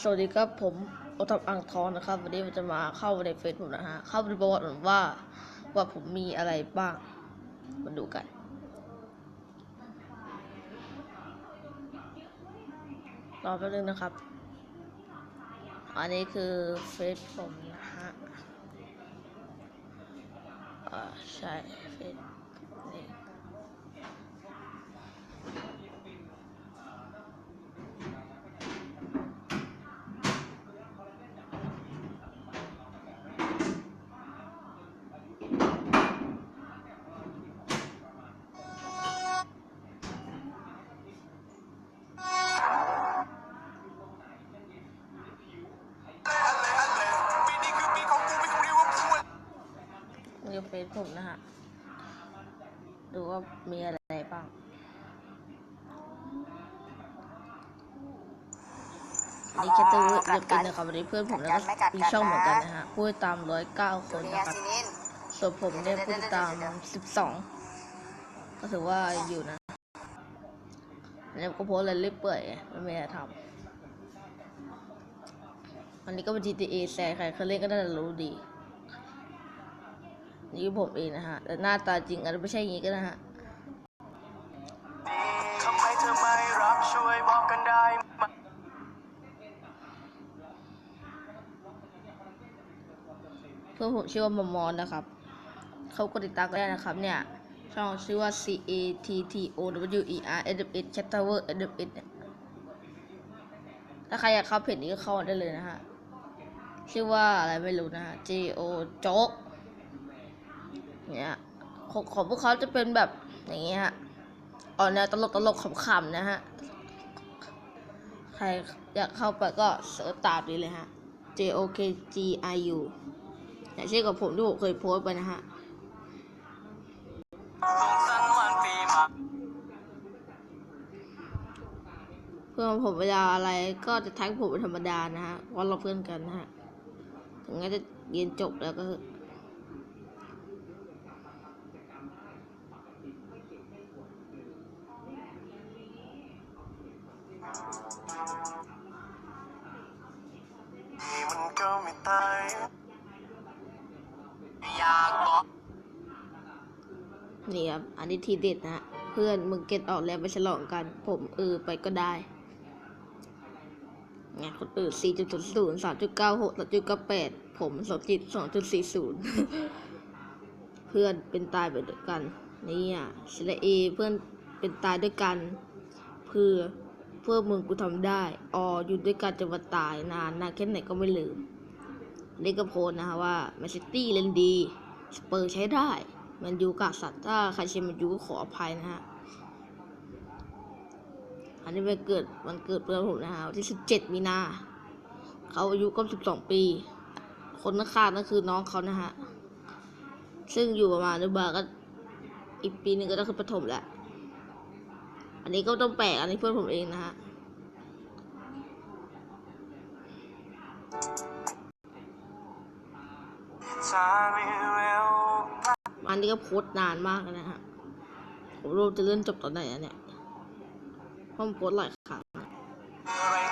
สวัสดีครับผมโอทับอ่างทองนะครับ วันนี้ผมจะมาเข้าในเฟซผมนะฮะเข้าไปดูประวัติผมว่าว่าผมมีอะไรบ้าง มาดูกัน รอแป๊บนึงนะครับ อันนี้คือเฟซผมนะฮะอ่าใช่เฟซนี่ ซผมนะฮะ ดูว่ามีอะไรบ้างนี่แค่ตัวเว็บเองนะครับวันนี้เพื่อนผมแล้วก็มีช่องเหมือนกันนะฮะผู้ติดตามร้อยเก้าคนนี่นะยาครับซินินส่วนผมเนี่ยผู้ติดตามสิบสองก็ถือว่าอยู่นะแล้วก็โพสต์อะไรเรื่อยเปื่อยไม่มีอะไรทำอันนี้ก็เป็น GTA แซใครเคยเล่นก็น่าจะรู้ดี นี่คือผมเองนะฮะ แต่หน้าตาจริงอาจจะไม่ใช่อย่างนี้ก็ได้ฮะทำไมเธอไม่รับช่วยบอกกันได้ไหมเพื่อนผมชื่อว่ามอมอนนะครับ เขากดติดตามก็ได้นะครับเนี่ย ช่องชื่อว่า C A T T O W E R S F S Chat Tower S F S เนี่ยถ้าใครอยากเข้าเพจนี้ก็เข้ามาได้เลยนะฮะ ชื่อว่าอะไรไม่รู้นะฮะ J O โจ๊ก เนี่ยของของพวกเขาจะเป็นแบบอย่างเงี้ยฮะออกแนวตลกตลกๆขำๆนะฮะ ใครอยากเข้าไปก็เสิร์ชตามนี้เลยฮะ J O K G I U อย่างเช่นกับผมที่ผมเคยโพสต์ไปนะฮะเพื่อนผมเวลาอะไรก็จะทักผมเป็นธรรมดานะฮะเพราะเราเพื่อนกันนะฮะ ถึงแม้จะเรียนจบแล้วก็ ตายอยาบอกนี่ครับ อันนี้ทีเด็ดนะเพื่อนมึงเก็ตออกแล้วไปฉลองกัน ผมเออไปก็ได้ไงคนอื่น4.00 3.96 3.98 ผม2.2.40 เพื่อนเป็นตายไปด้วยกัน นี่อะสระเอเพื่อนเป็นตายด้วยกัน เพื่อเพื่อมึงกูทำได้ ออยู่ด้วยกันจนวันตายนานนานแค่ไหนก็ไม่ลืม นี่ก็โพสนะฮะว่าแมนซิตี้เล่นดีสเปอร์ใช้ได้แมันยูกากสัตว์ถ้าใครเชียร์แมันยูก็ขออภัยนะฮะอันนี้วันเกิดวันเกิดเพื่อนผมนะฮะวันที่17มีนาเขาอายุก็12ปี คนข้างๆนั่นคือน้องเขานะฮะซึ่งอยู่ประมาณนุบาก็อีกปีหนึ่งก็ต้องขึ้นประถมแล้ว อันนี้ก็ต้องแปลกอันนี้เพื่อนผมเองนะฮะ อันนี้ก็โพสนานมากนะฮะผมรู้จะเลื่อนจบตอนไหนอะเนี่ยเพราะมันโพสหลายครั้ง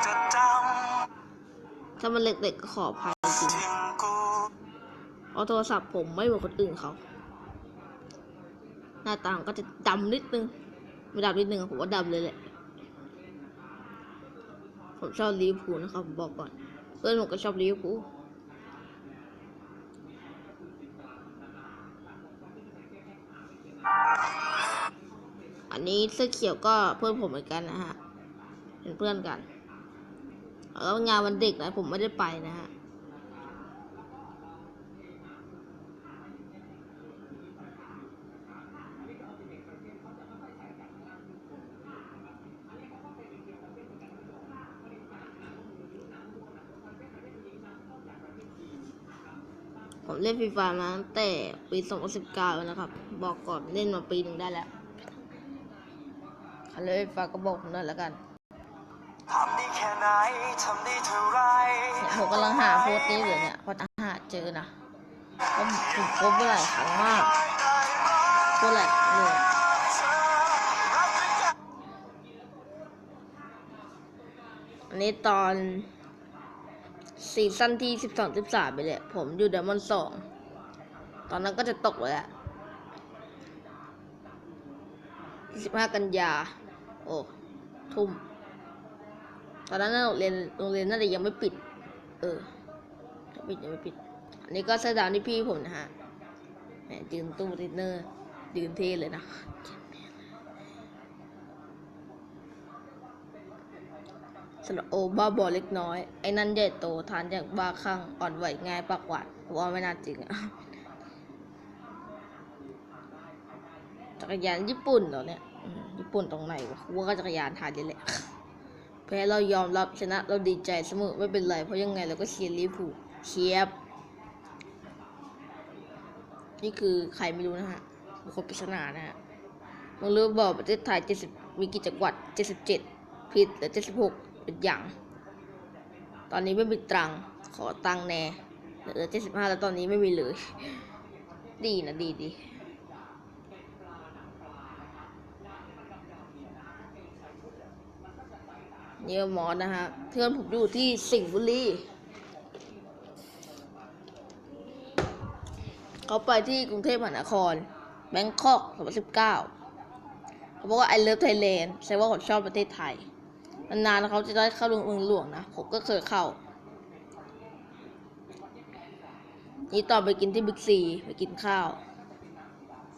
จะจถ้ามันเล็กๆก็ขออภัยจริงเพราโทรศัพท์ผมไม่เหมือนคนอื่นเขา หน้าตามก็จะดำนิดนึง ไม่ดำนิดนึงผมว่าดำเลยแหละ ผมชอบลิเวอร์พูลนะครับผมบอกก่อน เพื่อนผมก็ชอบลิเวอร์พูล อันนี้เสื้อเขียวก็เพื่อนผมเหมือนกันนะฮะ เป็นเพื่อนกันแล้วงานวันเด็กนะผมไม่ได้ไปนะฮะผมเล่นฟรีไฟมาตั้งแต่ปี 2019 แล้วนะครับ บอกก่อนเล่นมาปีหนึ่งได้แล้ว ใครเล่นฟรีไฟก็บอกผมหน่อยแล้วกันทำได้แค่ไหนทำได้เท่าไรเนี่ยผมกำลังหาโพสต์นี้อยู่เนี่ยพอจะหาเจอนะผมผมโพสต์ไปหลายครั้งมากโพสต์หลายครั้งเลยอันนี้ตอนซีซั่นที่สิบสองสิบสามไปเลยผมอยู่เดมอนสองตอนนั้นก็จะตกเลยอะสิบห้ากันยา โอ้ทุ่ม ตอนนั้นโรงเรียนโรงเรียนน่าจะยังไม่ปิด เออยังปิดยังไม่ปิด อันนี้ก็เสื้อดาวนี่พี่ผมนะฮะแหมยืนตู้ดินเนอร์ยืนเท่เลยนะสระโอบ้าบอเล็กน้อย ไอ้นั่นใหญ่โตทานอย่างบ้าคลั่งอ่อนไหวง่ายปากหวานว่าไม่น่าจริงอะจักรยานญี่ปุ่นเหรอเนี่ย ญี่ปุ่นตรงไหนวะว่าก็จักรยานทยนี่แหละแพ้เรายอมรับชนะเราดีใจเสมอไม่เป็นไรเพราะยังไงเราก็เชียร์ลิเวอร์พูเชียบ นี่คือใครไม่รู้นะฮะบุคคลปริศนานะฮะมึงรู้บอกประเทศไทย70มีกี่จังหวัด77ผิดเหลือ76เป็นอย่าง ตอนนี้ไม่มีตรังขอตังแน่เหลือ75แล้วตอนนี้ไม่มีเลย ดีนะดีดี เนี่ยหมอนะฮะเพื่อนผมอยู่ที่สิงห์บุรีเขาไปที่กรุงเทพมหานครแบงคอก2019เขาบอกว่า I love Thailand แสดงว่าเขาชอบประเทศไทย นานๆเขาจะได้เข้าเมืองหลวงนะ ผมก็เคยเข้า นี่ต่อไปกินที่บิ๊กซี ไปกินข้าว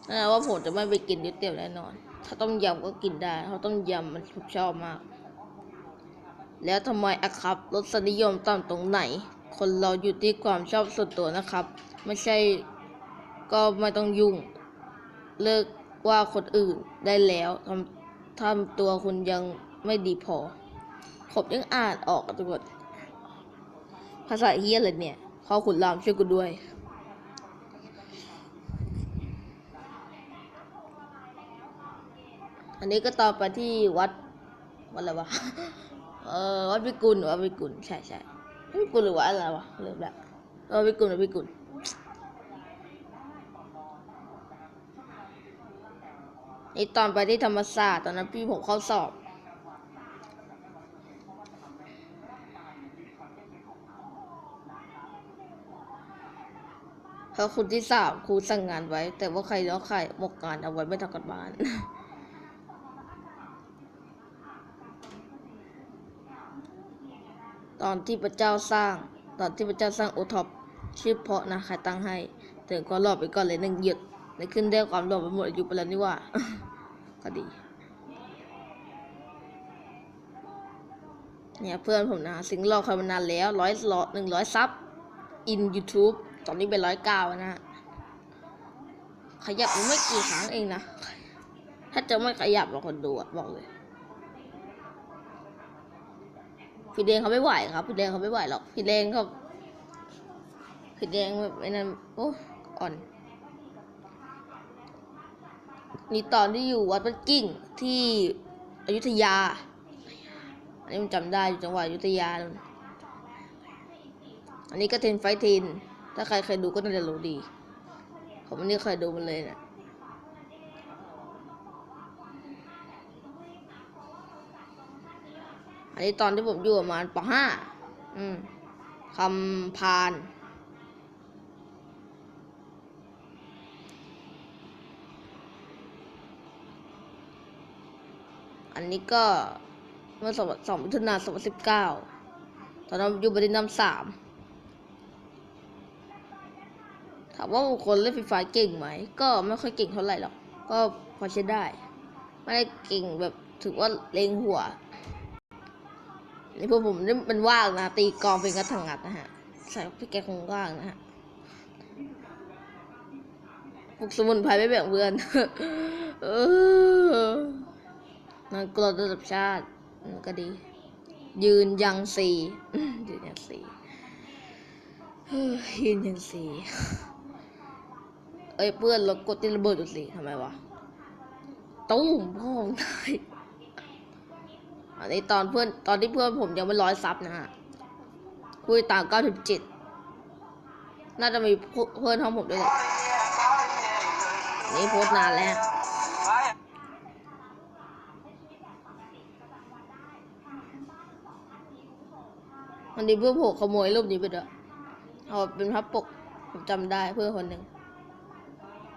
นั่นแหละว่าผมจะไม่ไปกินก๋วเตี๋ยวแน่นอน ถ้าต้มยำก็กินได้ เพราะต้มยำมันผมชอบมาก แล้วทำไมอะครับรสนิยมต่ำตรงไหน คนเราอยู่ที่ความชอบส่วนตัวนะครับ ไม่ใช่ก็ไม่ต้องยุ่ง เลิกว่าคนอื่นได้แล้วทำทำตัวคุณยังไม่ดีพอผมยังอ่านออกอะทุกคนภาษาเฮียอะไรเนี่ยพ่อขุนรามช่วยกูด้วย อันนี้ก็ต่อไปที่วัดวัดอะไรวะ เออวัดพิกุลวัดพิกุลใช่ใช่พิกุลหรือวัดอะไรวะลืมละวัดพิกุลวัดพิกุลนี่ตอนไปที่ธรรมศาสตร์ตอนนั้นพี่ผมเข้าสอบเพราคุณที่สามครูสั่งงานไว้ แต่ว่าใครแล้วใครหมกงานเอาไว้ไม่ทำกันบ้าน ตอนที่พระเจ้าสร้าง ตอนที่พระเจ้าสร้างโอท็อปชื่อเพาะนะใครตั้งให้ถึงก็รอบไปก่อนเลยหนึ่งหยุดในขึ้นได้ความรอบไปหมดอายุไปแล้วนี่ว่า ก็ดี เนี่ยเพื่อนผมนะสิงห์รอคอยมานานแล้วร้อยหนึ่งร้อยซับอิน YouTube ตอนนี้เป็นร้อยเก้านะขยับมันไม่กี่ครั้งเองนะ ถ้าจะไม่ขยับเราคนดูอะบอกเลย พี่แดงเขาไม่ไหวครับพี่แดงเขาไม่ไหวหรอกพี่แดงเขาพี่แดงแบบไอ้นั้นโอ้อ่อน นี่ตอนที่อยู่วัดปักกิ่งที่อยุธยาอันนี้มันจำได้อยู่จังหวัดอยุธยาอันนี้ก็เทนไฟเทนถ้าใครเคยดูก็น่าจะรู้ดี ผมไม่ได้เคยดูมันเลยเนะ อันนี้ตอนที่ผมอยู่ประมาณปห้าอืมคำพาน อันนี้ก็เมื่อสองสองมิถุนาสองพันสิบเก้าตอนนั้นอยู่บดินน้ำสามถามว่าคนเล่นฟรีไฟเก่งไหม ก็ไม่ค่อยเก่งเท่าไหร่หรอก ก็พอใช้ได้ ไม่ได้เก่งแบบถือว่าเลงหัว นี่พวกผมนี่มันว่างนะตีกองเป็นกระถางงัดนะฮะใส่พี่แกคงว่างนะฮะปลุกสมุนไพรไม่แบ่งเพื่อนเออมันกลดระดับชาติก็ดี ยืนยังสี่ยืนยังสี่เฮ้ยยืนยังสี่เอ้ยเพื่อนเรากดที่ระเบิดดูสิทำไมวะตุ้มพ่องตาย อันนี้ตอนเพื่อนตอนที่เพื่อนผมยังไม่ร้อยซับนะฮะคุยต่างเก้าสิบเจ็ดน่าจะมีเพื่อนห้องผมด้วยแหละนี่โพสนานแล้วนวันนี้เพื่อนผมขโมยรูปนี้ไปด้วยเอาเป็นพับปกผมจำได้เพื่อนคนหนึ่ง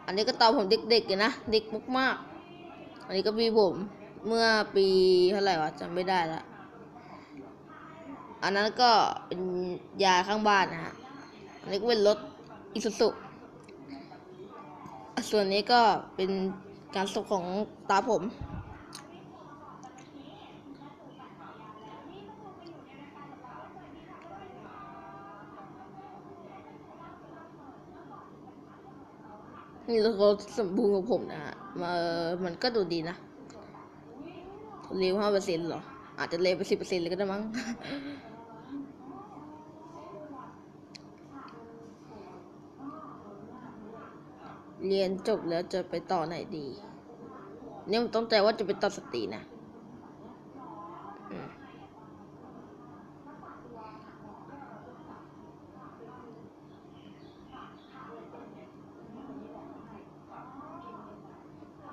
อันนี้ก็ตอนผมเด็กๆอยู่นะ เด็กมากๆอันนี้ก็มีผม เมื่อปีเท่าไหร่วะจำไม่ได้ละอันนั้นก็เป็นยาข้างบ้านนะฮะอันนี้ก็เป็นรถอิซูซุส่วนนี้ก็เป็นการศพของตาผม นี่รถสมบูรณ์ของผมนะฮะมันก็ดูดีนะ เร็วห้าเปอร์เซ็นต์หรอ อาจจะเร็วไปสิบเปอร์เซ็นต์เลยก็ได้มั้งเรียนจบแล้วจะไปต่อไหนดี เนี่ยผมต้องใจว่าจะไปต่อสตรีนะ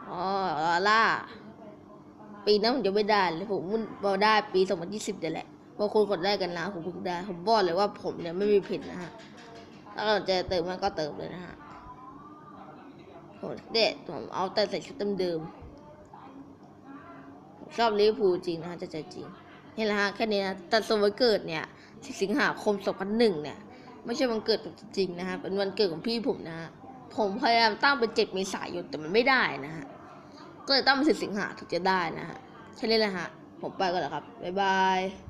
อ๋อลาล่า ปีนั้นผมจะไม่ได้เลยผมมันมาได้ปีสองพันยี่สิบเดี๋ยแหละเพราะคนกดได้กันนะผมเพิ่งได้ ผมบอกเลยว่าผมเนี่ยไม่มีผิดนะฮะถ้าเราจะเติมมันก็เติมเลยนะฮะโหเด็ดผมเอาแต่ใส่ชุดเดิมๆผมชอบลิเวอร์พูลจริงนะฮะจะใจจริงนี่แหละฮะแค่นี้นะแต่ส่วนวันเกิดเนี่ยสิงหาคม2001เนี่ยไม่ใช่วันเกิดจริงๆนะฮะเป็นวันเกิดของพี่ผมนะฮะผมพยายามตั้งเป็นเจ็ดเมษายนแต่มันไม่ได้นะฮะ ก็จะตั้งเป็นสิบสิงหาถึงจะได้นะฮะแค่นี้แหละฮะ ผมไปก่อนแล้วครับ บ๊ายบาย